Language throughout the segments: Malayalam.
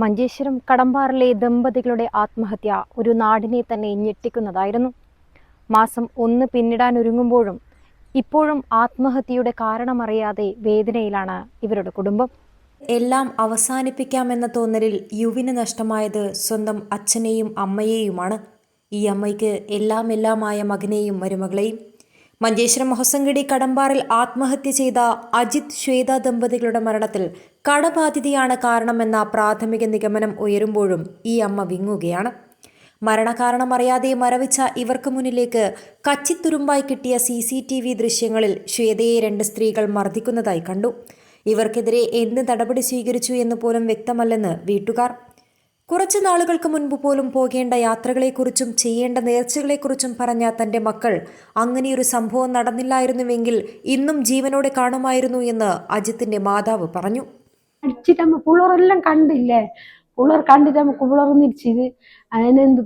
മഞ്ചേശ്വരം കടമ്പാറിലെ ദമ്പതികളുടെ ആത്മഹത്യ ഒരു നാടിനെ തന്നെ ഞെട്ടിക്കുന്നതായിരുന്നു. മാസം ഒന്ന് പിന്നിടാനൊരുങ്ങുമ്പോഴും ഇപ്പോഴും ആത്മഹത്യയുടെ കാരണമറിയാതെ വേദനയിലാണ് ഇവരുടെ കുടുംബം. എല്ലാം അവസാനിപ്പിക്കാമെന്ന തോന്നലിൽ യുവിന് നഷ്ടമായത് സ്വന്തം അച്ഛനെയും അമ്മയെയുമാണ്. ഈ അമ്മയ്ക്ക് എല്ലാം എല്ലാമായ മകനെയും മരുമകളെയും. മഞ്ചേശ്വരം മൊഹസങ്കടി കടമ്പാറിൽ ആത്മഹത്യ ചെയ്ത അജിത് ശ്വേത ദമ്പതികളുടെ മരണത്തിൽ കടബാധിതയാണ് കാരണമെന്ന പ്രാഥമിക നിഗമനം ഉയരുമ്പോഴും ഈ അമ്മ വിങ്ങുകയാണ്. മരണകാരണം അറിയാതെ മരവിച്ച ഇവർക്ക് മുന്നിലേക്ക് കച്ചിത്തുരുമ്പായി കിട്ടിയ സി സി ടി വി ദൃശ്യങ്ങളിൽ ശ്വേതയെ രണ്ട് സ്ത്രീകൾ മർദ്ദിക്കുന്നതായി കണ്ടു. ഇവർക്കെതിരെ എന്ത് നടപടി സ്വീകരിച്ചു എന്ന് പോലും വ്യക്തമല്ലെന്ന് വീട്ടുകാർ. കുറച്ച് നാളുകൾക്ക് മുൻപ് പോലും പോകേണ്ട യാത്രകളെക്കുറിച്ചും ചെയ്യേണ്ട നേർച്ചകളെക്കുറിച്ചും പറഞ്ഞ തന്റെ മക്കൾ അങ്ങനെയൊരു സംഭവം നടന്നില്ലായിരുന്നുവെങ്കിൽ ഇന്നും ജീവനോടെ കാണുമായിരുന്നു എന്ന് അജിത്തിന്റെ മാതാവ് പറഞ്ഞു. അടിച്ചിട്ട് നമ്മ പിള്ളേരെല്ലാം കണ്ടില്ലേ? പിള്ളേർ കണ്ടിട്ട് നമുക്ക് പിള്ളേർ നിരിച്ചത് അതിനെന്ത്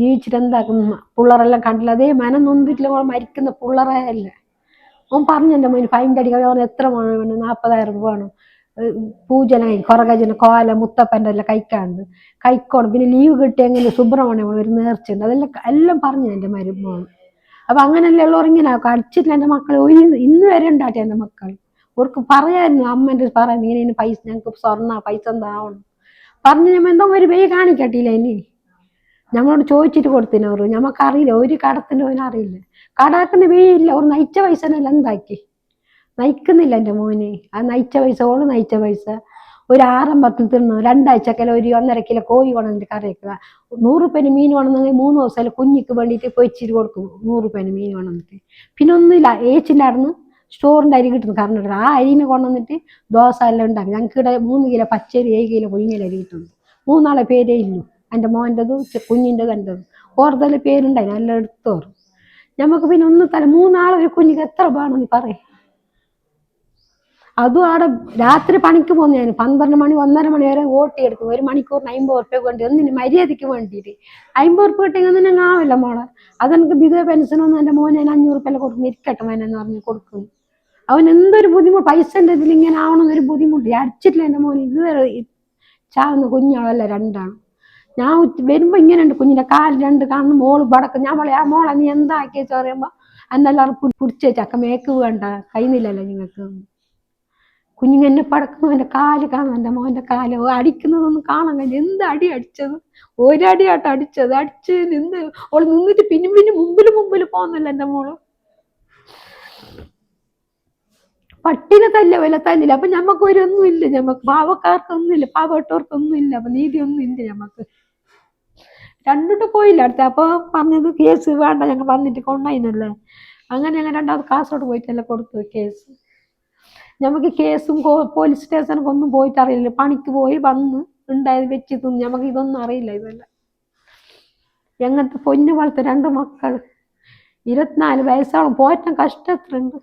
ജീവിച്ചിട്ട് എന്താക്കും പിള്ളേരെല്ലാം കണ്ടില്ല. അതേ മനം നൊന്തിട്ടില്ല. മരിക്കുന്ന പിള്ളേരെ പറഞ്ഞല്ലോ പറഞ്ഞു എന്റെ മോന് ഫൈന്റെ അടിക്കാൻ അവൻ എത്ര വേണം? നാൽപ്പതായിരം രൂപ വേണം. പൂജന കുറകജന കോല മുത്തപ്പന്റെ എല്ലാം കൈക്കാണ്ട്. കൈക്കോണം. പിന്നെ ലീവ് കിട്ടിയെങ്കിൽ സുബ്രഹ്മണ്യം ഒരു നേർച്ചയുണ്ട്. അതെല്ലാം എല്ലാം പറഞ്ഞു എന്റെ മരുമോൻ. അപ്പൊ അങ്ങനെയല്ലേ ഉള്ളവർ ഇങ്ങനെ അടിച്ചിട്ടില്ല എന്റെ മക്കൾ ഒരു ഇന്ന് വരെ ഉണ്ടാട്ടെ എന്റെ മക്കൾ അവർക്ക് പറയായിരുന്നു അമ്മന്റെ പറയാൻ ഇങ്ങനെ പൈസ ഞങ്ങൾക്ക് സ്വർണ പൈസ എന്താവണം പറഞ്ഞു ഞമ്മ എന്തോ ഒരു പേ കാണിക്കട്ടില്ല ഇനി. ഞങ്ങളോട് ചോദിച്ചിട്ട് കൊടുത്തിനവർ ഞമ്മക്കറിയില്ല ഒരു കടത്തിന്റെ പോലും അറിയില്ല. കടാക്കുന്ന വേയില്ല ഓർ നയിച്ച പൈസനെല്ലാം എന്താക്കി? നയിക്കുന്നില്ല എന്റെ മോനെ. ആ നയിച്ച പൈസ ഓൾ നയിച്ച പൈസ. ഒരു ആറമ്പത്തിൽ തിന്നു രണ്ടാഴ്ചക്കല്ല ഒരു ഒന്നര കിലോ കോഴി കൊണ്ടിട്ട് കറി വെക്കുക നൂറ് റുപ്യന് മീൻ കൊണ്ടെന്നെങ്കിൽ മൂന്ന് ദിവസം കുഞ്ഞിക്ക് വേണ്ടിയിട്ട് പൊയിച്ചിട്ട് കൊടുക്കും നൂറ് റുപ്യന് മീൻ കൊണ്ടുവന്നിട്ട് പിന്നെ ഒന്നുമില്ല ഏച്ചിന്റെ അവിടുന്ന് സ്റ്റോറിന്റെ അരി കിട്ടുന്നു. കാരണം ആ അരിനെ കൊണ്ടുവന്നിട്ട് ദോശ എല്ലാം ഉണ്ടാക്കും. ഞങ്ങൾക്ക് ഇവിടെ മൂന്ന് കിലോ പച്ചരി ഏഴ് കിലോ കുഞ്ഞിലെ അരി കിട്ടുന്നു മൂന്നാളെ പേരേ ഇല്ലു. എന്റെ മോന്റെതും കുഞ്ഞിന്റെതും എന്റെതും ഓർത്തല്ല പേരുണ്ടായി നല്ല എടുത്തോർ നമുക്ക് പിന്നെ ഒന്ന് തല മൂന്നാളൊരു കുഞ്ഞിക്ക് എത്ര വേണമെന്ന് പറയും. അതും അവിടെ രാത്രി പണിക്ക് പോകുന്ന ഞാൻ. പന്ത്രണ്ട് മണി ഒന്നര മണി വരെ ഓട്ടിയെടുക്കും ഒരു മണിക്കൂറിന് അമ്പത് ഉറുപ്പ്യ വേണ്ടി ഒന്നിന് മര്യാദയ്ക്ക് വേണ്ടിയിട്ട്. അമ്പത് ഉറുപ്പ്യ കിട്ടിയെങ്കിൽ ഞങ്ങൾ ആവില്ല മോളെ. അതെനിക്ക് ബിദുവ പെൻഷനൊന്നും എന്റെ മോനെ അഞ്ഞൂറ് ഉറുപ്പ്യ കൊടുക്കും ഇരിക്കട്ടെ മോനെന്ന് പറഞ്ഞ് കൊടുക്കും അവൻ എന്തൊരു ബുദ്ധിമുട്ട് പൈസന്റെ ഇതിൽ ഇങ്ങനെ ആവണമെന്നൊരു ബുദ്ധിമുട്ട്. അടിച്ചിട്ടില്ല എന്റെ മോൻ ഇതുവരെ ചാവുന്ന കുഞ്ഞാളല്ല രണ്ടാണ് ഞാൻ വരുമ്പോൾ വരുമ്പോ ഇങ്ങനെ ഉണ്ട് കുഞ്ഞിന്റെ കാൽ രണ്ട് കാണുന്നു മോൾ പടക്കും ഞാൻ മോളെ ആ മോളെ നീ എന്താക്കിയെന്ന് പറയുമ്പോ എന്നെല്ലാവരും പിടിച്ചേ ചക്ക മേക്ക് വേണ്ട കഴിയുന്നില്ലല്ലോ നിങ്ങൾക്ക്. കുഞ്ഞിങ്ങ എന്നെ പടക്കുന്നു എന്റെ കാൽ കാണും. എന്റെ മോന്റെ കാൽ അടിക്കുന്നതൊന്നും കാണാൻ കഴിഞ്ഞു എന്ത് അടി അടിച്ചത്? ഒരടിയാട്ടോ അടിച്ചത്. അടിച്ച് എന്ത് ഓൾ നിന്നിട്ട് പിന്നും പിന്നെ മുമ്പിൽ മുമ്പിൽ പോകുന്നില്ല എന്റെ മോൾ. പട്ടിനെ തല്ല വില തല്ലില്ല. അപ്പൊ ഞമ്മക്ക് ഒരൊന്നും ഇല്ല ഞമ്മക്ക്. പാവക്കാർക്കൊന്നും ഇല്ല പാവപ്പെട്ടവർക്കൊന്നും ഇല്ല അപ്പൊ നീതി ഒന്നും ഇല്ല ഞമ്മക്ക്. രണ്ടിട്ട് പോയില്ല അടുത്ത. അപ്പൊ പറഞ്ഞത് കേസ് വേണ്ട ഞങ്ങൾ വന്നിട്ട് കൊണ്ടായിനല്ലേ. അങ്ങനെ ഞങ്ങൾ രണ്ടാമത് കാസർഗോഡ് പോയിട്ടല്ലേ കൊടുത്തു കേസ്. നമുക്ക് കേസും പോലീസ് സ്റ്റേഷനൊക്കെ ഒന്നും പോയിട്ട് അറിയില്ല പണിക്ക് പോയി വന്ന് ഉണ്ടായത് വെച്ച് തിന്നു. നമുക്ക് ഇതൊന്നും അറിയില്ല ഇതെല്ലാം എങ്ങനത്തെ പൊന്നു പോലത്തെ രണ്ട് മക്കൾ ഇരുപത്തിനാല് വയസ്സോളം പോറ്റാൻ കഷ്ടത്തിലുണ്ട്.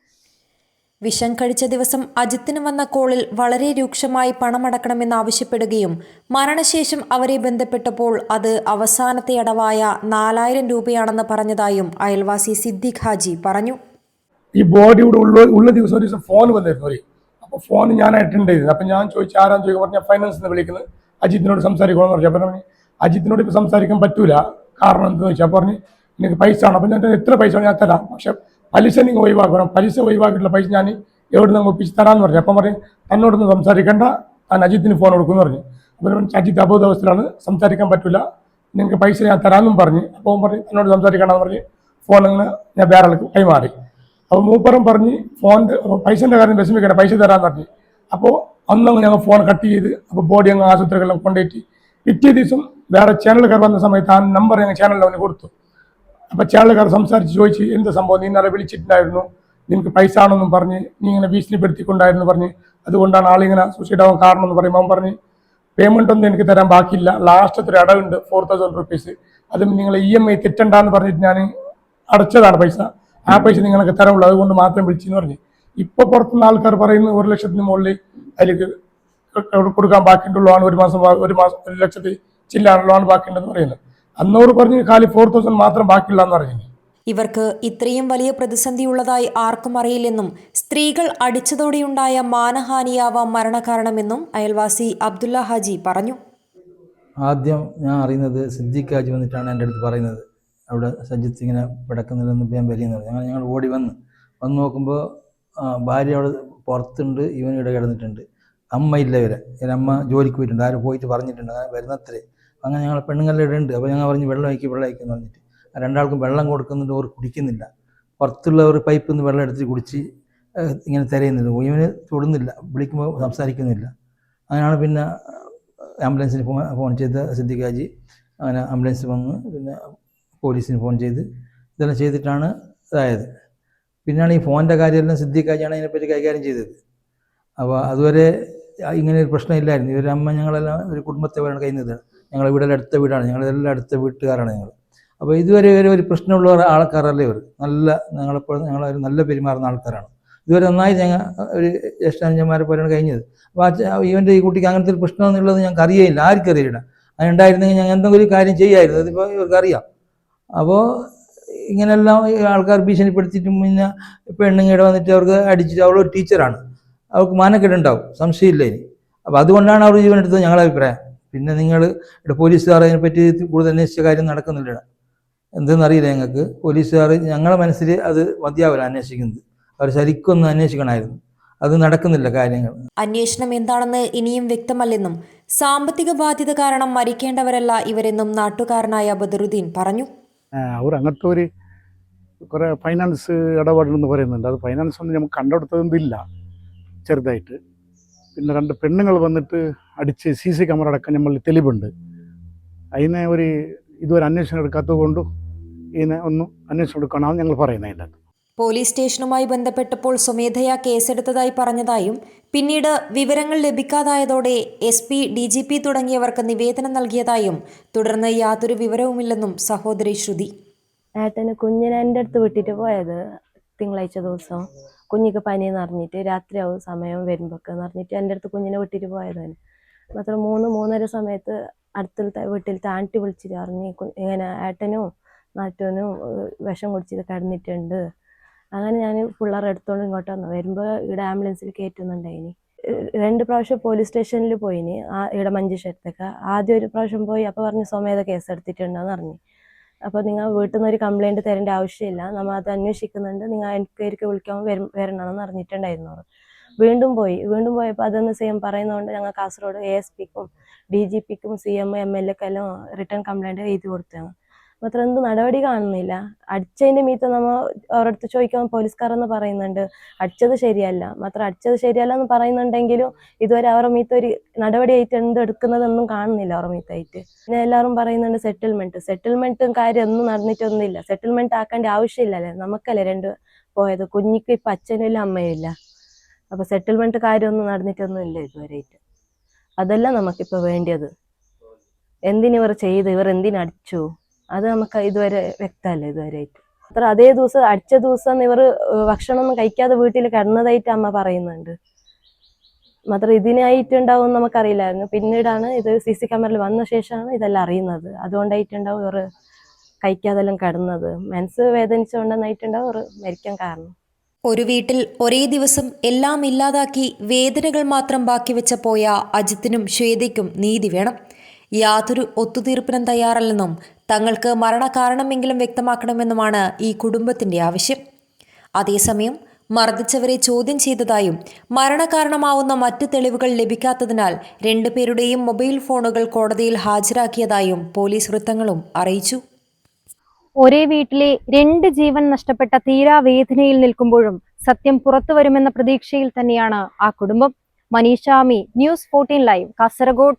വിഷം കഴിച്ച ദിവസം അജിത്തിന് വന്ന കോളിൽ വളരെ രൂക്ഷമായി പണമടക്കണമെന്ന് ആവശ്യപ്പെടുകയും മരണശേഷം അവരെ ബന്ധപ്പെട്ടപ്പോൾ അത് അവസാനത്തെ അടവായ നാലായിരം രൂപയാണെന്ന് പറഞ്ഞതായും അയൽവാസി സിദ്ദിഖ് ഹാജി പറഞ്ഞു. ഈ ബോഡിയുടെ ഉള്ള ഉള്ള ദിവസം ഒരു ദിവസം ഫോൺ വന്നിരുന്നു ഒരു അപ്പോൾ ഫോൺ ഞാൻ അറ്റൻഡ് ചെയ്തത് അപ്പം ഞാൻ ചോദിച്ചു ആരാന്ന് ചോദിക്കാൻ പറഞ്ഞാൽ ഫൈനാൻസ് എന്ന് വിളിക്കുന്നത് അജിത്തിനോട് സംസാരിക്കണമെന്ന് പറഞ്ഞു. അപ്പം പറഞ്ഞു അജിത്തിനോട് ഇപ്പോൾ സംസാരിക്കാൻ പറ്റൂല. കാരണം എന്താണെന്ന് അപ്പോൾ പറഞ്ഞു എനിക്ക് പൈസ ആണ് അപ്പം ഞാൻ എത്ര പൈസ ഞാൻ തരാം. പക്ഷെ പലിശ നിങ്ങൾ ഒഴിവാക്കണം പലിശ ഒഴിവാക്കിയിട്ടുള്ള പൈസ ഞാൻ എവിടെ നിന്ന് ഒപ്പിച്ച് തരാമെന്ന് പറഞ്ഞു. അപ്പം പറഞ്ഞു തന്നോടൊന്ന് സംസാരിക്കേണ്ട ഞാൻ അജിത്തിന് ഫോൺ കൊടുക്കുമെന്ന് പറഞ്ഞു. അപ്പോൾ അജിത്ത് അബോധാവസ്ഥയിലാണ് സംസാരിക്കാൻ പറ്റില്ല നിങ്ങൾക്ക് പൈസ ഞാൻ തരാമെന്നും പറഞ്ഞു. അപ്പോൾ പറഞ്ഞു എന്നോട് സംസാരിക്കണമെന്ന് പറഞ്ഞ് ഫോൺ അങ്ങനെ ഞാൻ വേറെ ആൾക്ക് കൈമാറി. അപ്പോൾ മൂപ്പറും പറഞ്ഞ് ഫോണിന്റെ പൈസന്റെ കാര്യം വിഷമിക്കണം പൈസ തരാമെന്ന് പറഞ്ഞു. അപ്പോൾ അന്നങ്ങ് ഞങ്ങൾ ഫോൺ കട്ട് ചെയ്ത് അപ്പോൾ ബോഡി അങ്ങ് ആശുപത്രികളിലും കൊണ്ടുപോയിട്ട് പിറ്റേ ദിവസം വേറെ ചാനലുകാർ വന്ന സമയത്ത് ആ നമ്പർ ഞങ്ങൾ ചാനലിൽ അവന് കൊടുത്തു. അപ്പോൾ ചേളക്കാർ സംസാരിച്ച് ചോദിച്ച് എന്ത് സംഭവം? നീ ഇന്നലെ വിളിച്ചിട്ടുണ്ടായിരുന്നു. നിനക്ക് പൈസ ആണെന്നും പറഞ്ഞ് നീ ഇങ്ങനെ ഭീഷണിപ്പെടുത്തിക്കൊണ്ടായിരുന്നു പറഞ്ഞ് അതുകൊണ്ടാണ് ആളിങ്ങനെ സൂസൈഡ് ആവാൻ കാരണം എന്ന് പറയുമ്പോൾ അവൻ പറഞ്ഞ് പേയ്മെന്റ് ഒന്നും എനിക്ക് തരാൻ ബാക്കിയില്ല. ലാസ്റ്റത്തെ ഒരു അടവുണ്ട് ഫോർ തൗസൻഡ് റുപ്പീസ് അതും നിങ്ങൾ ഇ എം ഐ തെറ്റണ്ടെന്ന് പറഞ്ഞിട്ട് ഞാൻ അടച്ചതാണ് പൈസ. ആ പൈസ നിങ്ങൾക്ക് തരവുള്ളൂ അതുകൊണ്ട് മാത്രം വിളിച്ചെന്ന് പറഞ്ഞു. ഇപ്പൊ പുറത്തുനിന്ന് ആൾക്കാർ പറയുന്നത് ഒരു ലക്ഷത്തിന് മുകളിൽ അതിലേക്ക് കൊടുക്കാൻ ബാക്കിയുണ്ടല്ലോ ആണ് ഒരു മാസം ഒരു മാസം ഒരു ലക്ഷത്തിൽ ചില്ലാണല്ലോ ആണ് ബാക്കിയുണ്ടെന്ന് പറയുന്നത്. അന്നൂറ് പറഞ്ഞ് കാലി ഫോർ തൗസൻഡ് മാത്രം ബാക്കിയുള്ള എന്ന് പറഞ്ഞു ഇവർക്ക് ഇത്രയും വലിയ പ്രതിസന്ധി ഉള്ളതായി ആർക്കും അറിയില്ലെന്നും സ്ത്രീകൾ അടിച്ചതോടെയുണ്ടായ മാനഹാനിയാവാം മരണകാരണമെന്നും അയൽവാസി അബ്ദുല്ല ഹാജി പറഞ്ഞു. ആദ്യം ഞാൻ അറിയുന്നത് സിദ്ദിഖ് ഹാജി വന്നിട്ടാണ് എന്റെ അടുത്ത് പറയുന്നത്. അവിടെ സജിത്ത് ഇങ്ങനെ പിടക്കുന്നില്ലെന്ന് ഞാൻ വലിയെന്ന് പറഞ്ഞു. ഞങ്ങൾ ഞങ്ങൾ ഓടി വന്ന് വന്ന് നോക്കുമ്പോൾ ഭാര്യ അവിടെ പുറത്തുണ്ട് ഇവൻ ഇവിടെ കിടന്നിട്ടുണ്ട്. അമ്മ ഇല്ല ഇവരെ. അമ്മ ജോലിക്ക് പോയിട്ടുണ്ട്. ആരും പോയിട്ട് പറഞ്ഞിട്ടുണ്ട്. ഞാൻ വരുന്നത്രേ. അങ്ങനെ ഞങ്ങൾ പെണ്ണുങ്ങളുടെ അപ്പോൾ ഞങ്ങൾ പറഞ്ഞു വെള്ളം അയക്കി വെള്ളം അയക്കുന്നു പറഞ്ഞിട്ട്. ആ രണ്ടാൾക്കും വെള്ളം കൊടുക്കുന്നുണ്ട് അവർ കുടിക്കുന്നില്ല. പുറത്തുള്ളവർ പൈപ്പിൽ നിന്ന് വെള്ളം എടുത്ത് കുടിച്ച് ഇങ്ങനെ തിരയുന്നത്. ഇവന് തൊടുന്നില്ല വിളിക്കുമ്പോൾ സംസാരിക്കുന്നില്ല. അങ്ങനെയാണ് പിന്നെ ആംബുലൻസിന് ഫോൺ ഫോൺ ചെയ്ത സിദ്ദിഖ് ഹാജി അങ്ങനെ ആംബുലൻസ് വന്ന് പിന്നെ പോലീസിന് ഫോൺ ചെയ്ത് ഇതെല്ലാം ചെയ്തിട്ടാണ് ഇതായത്. പിന്നെയാണ് ഈ ഫോണിന്റെ കാര്യമെല്ലാം സിദ്ദിഖ് ഹാജിയാണ് അതിനെപ്പറ്റി കൈകാര്യം ചെയ്തത്. അപ്പോൾ അതുവരെ ഇങ്ങനെ ഒരു പ്രശ്നമില്ലായിരുന്നു ഇവരമ്മ ഞങ്ങളെല്ലാം ഒരു കുടുംബത്തെ പോലെയാണ് കഴിയുന്നത് ഞങ്ങൾ വീടെല്ലാം അടുത്ത വീടാണ്. ഞങ്ങളെല്ലാം അടുത്ത വീട്ടുകാരാണ് ഞങ്ങൾ അപ്പോൾ ഇതുവരെ ഒരു ഒരു പ്രശ്നമുള്ള ആൾക്കാരല്ലേ ഇവർ നല്ല ഞങ്ങളെപ്പോഴും ഒരു നല്ല പെരുമാറുന്ന ആൾക്കാരാണ്. ഇതുവരെ നന്നായി ഞങ്ങൾ ഒരു ജ്യേഷ്ഠാനുജന്മാരെ പോലെയാണ് കഴിഞ്ഞത്. അപ്പോൾ ഇവന്റെ ഈ കുട്ടിക്ക് അങ്ങനത്തെ ഒരു പ്രശ്നം എന്നുള്ളത് ഞങ്ങൾക്ക് അറിയില്ല ആർക്കും അറിയില്ല അതുണ്ടായിരുന്നെങ്കിൽ ഞങ്ങൾ എന്തെങ്കിലും ഒരു കാര്യം ചെയ്യായിരുന്നു. അതിപ്പോൾ ഇവർക്ക് അറിയാം. അപ്പോൾ ഇങ്ങനെല്ലാം ആൾക്കാർ ഭീഷണിപ്പെടുത്തിയിട്ടും പിന്നെ പെണ്ണുങ്ങടെ വന്നിട്ട് അവർക്ക് അടിച്ചിട്ട് അവളൊരു ടീച്ചറാണ്. അവർക്ക് മാനക്കേടുണ്ടാവും. സംശയമില്ല ഇനി. അപ്പോൾ അതുകൊണ്ടാണ് അവർ ജീവനെടുത്തത് ഞങ്ങളുടെ അഭിപ്രായം. പിന്നെ നിങ്ങൾ ഇവിടെ പോലീസുകാർ അതിനെപ്പറ്റി കൂടുതൽ അന്വേഷിച്ച കാര്യം നടക്കുന്നില്ല. എന്തെന്നറിയില്ല ഞങ്ങൾക്ക്. പോലീസുകാർ ഞങ്ങളുടെ മനസ്സിൽ അത് മതിയാവില്ല അന്വേഷിക്കുന്നത്. അവർ ശരിക്കൊന്ന് അന്വേഷിക്കണമായിരുന്നു. അത് നടക്കുന്നില്ല കാര്യങ്ങൾ. അന്വേഷണം എന്താണെന്ന് ഇനിയും വ്യക്തമല്ലെന്നും സാമ്പത്തിക ബാധ്യത കാരണം മരിക്കേണ്ടവരല്ല ഇവരെന്നും നാട്ടുകാരനായ ബദറുദ്ദീൻ പറഞ്ഞു. അവർ അങ്ങനത്തെ ഒരു കുറേ ഫൈനാൻസ് ഇടപാടെന്ന് പറയുന്നുണ്ട്. അത് ഫൈനാൻസ് ഒന്നും നമുക്ക് കണ്ടെടുത്തതൊന്നുമില്ല ചെറുതായിട്ട്. പിന്നെ രണ്ട് പെണ്ണുങ്ങൾ വന്നിട്ട് അടിച്ച് സി സി ക്യാമറ അടക്കം നമ്മൾ തെളിവുണ്ട്. അതിനെ ഒരു ഇതുവരെ അന്വേഷണം എടുക്കാത്തത് കൊണ്ടും ഇതിനെ ഒന്ന് അന്വേഷണം എടുക്കണമെന്ന് ഞങ്ങൾ പറയുന്നത് അതിന്റെ അകത്ത്. പോലീസ് സ്റ്റേഷനുമായി ബന്ധപ്പെട്ടപ്പോൾ സ്വമേധയാ കേസെടുത്തതായി പറഞ്ഞതായും പിന്നീട് വിവരങ്ങൾ ലഭിക്കാതായതോടെ S P D G P തുടങ്ങിയവർക്ക് നിവേദനം നൽകിയതായും തുടർന്ന് യാതൊരു വിവരവുമില്ലെന്നും സഹോദരി ശ്രുതി. ഏട്ടന് കുഞ്ഞിനെ എന്റെ അടുത്ത് വിട്ടിട്ട് പോയത് തിങ്കളാഴ്ച ദിവസം. കുഞ്ഞിക്ക് പനി അറിഞ്ഞിട്ട് രാത്രിയാവും സമയം വരുമ്പോഴൊക്കെ എന്ന് പറഞ്ഞിട്ട് എന്റെ അടുത്ത് കുഞ്ഞിനെ വിട്ടിട്ട് പോയതാണ്. മാത്രം മൂന്ന് മൂന്നര സമയത്ത് അടുത്തുള്ള വീട്ടിലത്തെ ആന്റി വിളിച്ചിട്ട് അറിഞ്ഞ് ഇങ്ങനെ ഏട്ടനും നാറ്റോനും വിഷം കുടിച്ചിട്ട് കിടന്നിട്ടുണ്ട്. അങ്ങനെ ഞാൻ പിള്ളേർ എടുത്തോണ്ട് ഇങ്ങോട്ട് വന്നു. വരുമ്പോൾ ഇവിടെ ആംബുലൻസിൽ കയറ്റുന്നുണ്ടായിനി രണ്ട് പ്രാവശ്യം പോലീസ് സ്റ്റേഷനിൽ പോയിനി ആ ഇവിടെ മഞ്ചേശ്വരത്തൊക്കെ ആദ്യം ഒരു പ്രാവശ്യം പോയി അപ്പോൾ പറഞ്ഞു സ്വമേധ കേസ് എടുത്തിട്ടുണ്ടെന്ന് പറഞ്ഞു. അപ്പോൾ നിങ്ങൾ വീട്ടിൽ നിന്ന് ഒരു കംപ്ലൈന്റ് തരേണ്ട ആവശ്യമില്ല. നമ്മൾ അത് അന്വേഷിക്കുന്നുണ്ട്. നിങ്ങൾ എൻക്വയറിക്ക് വിളിക്കാൻ വരും വരണമെന്ന് അറിഞ്ഞിട്ടുണ്ടായിരുന്നു. വീണ്ടും പോയി. വീണ്ടും പോയപ്പോൾ അതൊന്ന് സെയിം പറയുന്നതുകൊണ്ട് ഞങ്ങൾ കാസർഗോഡ് എ എസ് പിക്കും ഡി ജി പിക്കും സി എം എം എൽ എക്കെല്ലാം റിട്ടേൺ കംപ്ലൈന്റ് എഴുതി കൊടുത്തതാണ്. മാത്രം എന്ത് നടപടി കാണുന്നില്ല. അടിച്ചതിന്റെ മീത്ത് നമ്മൾ അവരടുത്ത് ചോദിക്കുമ്പോൾ പോലീസുകാരെന്ന് പറയുന്നുണ്ട് അടിച്ചത് ശരിയല്ല. മാത്രം അടിച്ചത് ശരിയല്ല എന്ന് പറയുന്നുണ്ടെങ്കിലും ഇതുവരെ അവരുടെ മീത്ത് ഒരു നടപടിയായിട്ട് എന്ത് എടുക്കുന്നതൊന്നും കാണുന്നില്ല അവരുടെ മീത്തായിട്ട്. പിന്നെ എല്ലാവരും പറയുന്നുണ്ട് സെറ്റിൽമെന്റ് സെറ്റിൽമെന്റും കാര്യം ഒന്നും നടന്നിട്ടൊന്നുമില്ല. സെറ്റിൽമെന്റ് ആക്കേണ്ട ആവശ്യമില്ലല്ലേ? നമുക്കല്ലേ രണ്ട് പോയത്? കുഞ്ഞിക്ക് ഇപ്പൊ അച്ഛനും ഇല്ല അമ്മയും ഇല്ല. അപ്പൊ സെറ്റിൽമെന്റ് കാര്യമൊന്നും നടന്നിട്ടൊന്നും ഇല്ല ഇതുവരെയായിട്ട് അതല്ല നമുക്കിപ്പോ വേണ്ടത് എന്തിനിവർ ചെയ്ത് ഇവർ എന്തിനടിച്ചു അത് നമുക്ക് ഇതുവരെ വ്യക്തമല്ല ഇതുവരെയായിട്ട് അത്ര അതേ ദിവസം അടിച്ച ദിവസം ഇവർ ഭക്ഷണമൊന്നും കഴിക്കാതെ വീട്ടിൽ കിടന്നതായിട്ട് അമ്മ പറയുന്നുണ്ട്. മാത്രം ഇതിനായിട്ടുണ്ടാവും നമുക്കറിയില്ലായിരുന്നു. പിന്നീടാണ് ഇത് സി സി ക്യാമറയിൽ വന്ന ശേഷമാണ് ഇതെല്ലാം അറിയുന്നത്. അതുകൊണ്ടായിട്ടുണ്ടാവും ഇവർ കഴിക്കാതെല്ലാം കിടന്നത്. മനസ്സ് വേദനിച്ചുകൊണ്ടെന്നായിട്ടുണ്ടാവും ഇവർ മരിക്കാൻ കാരണം. ഒരു വീട്ടിൽ ഒരേ ദിവസം എല്ലാം ഇല്ലാതാക്കി വേദനകൾ മാത്രം ബാക്കി വെച്ച പോയ അജിത്തിനും ശ്വേതയ്ക്കും നീതി വേണം. യാതൊരു ഒത്തുതീർപ്പിനും തയ്യാറല്ലെന്നും തങ്ങൾക്ക് മരണകാരണമെങ്കിലും വ്യക്തമാക്കണമെന്നുമാണ് ഈ കുടുംബത്തിന്റെ ആവശ്യം. അതേസമയം മർദ്ദിച്ചവരെ ചോദ്യം ചെയ്തതായും മരണകാരണമാവുന്ന മറ്റു തെളിവുകൾ ലഭിക്കാത്തതിനാൽ രണ്ടുപേരുടെയും മൊബൈൽ ഫോണുകൾ കോടതിയിൽ ഹാജരാക്കിയതായും പോലീസ് വൃത്തങ്ങളും അറിയിച്ചു. ഒരേ വീട്ടിലെ രണ്ട് ജീവൻ നഷ്ടപ്പെട്ട തീരാവേദനയിൽ നിൽക്കുമ്പോഴും സത്യം പുറത്തു വരുമെന്ന പ്രതീക്ഷയിൽ തന്നെയാണ് ആ കുടുംബം. മനീഷാമി ന്യൂസ് ഫോർട്ടീൻ ലൈവ് കാസർഗോഡ്.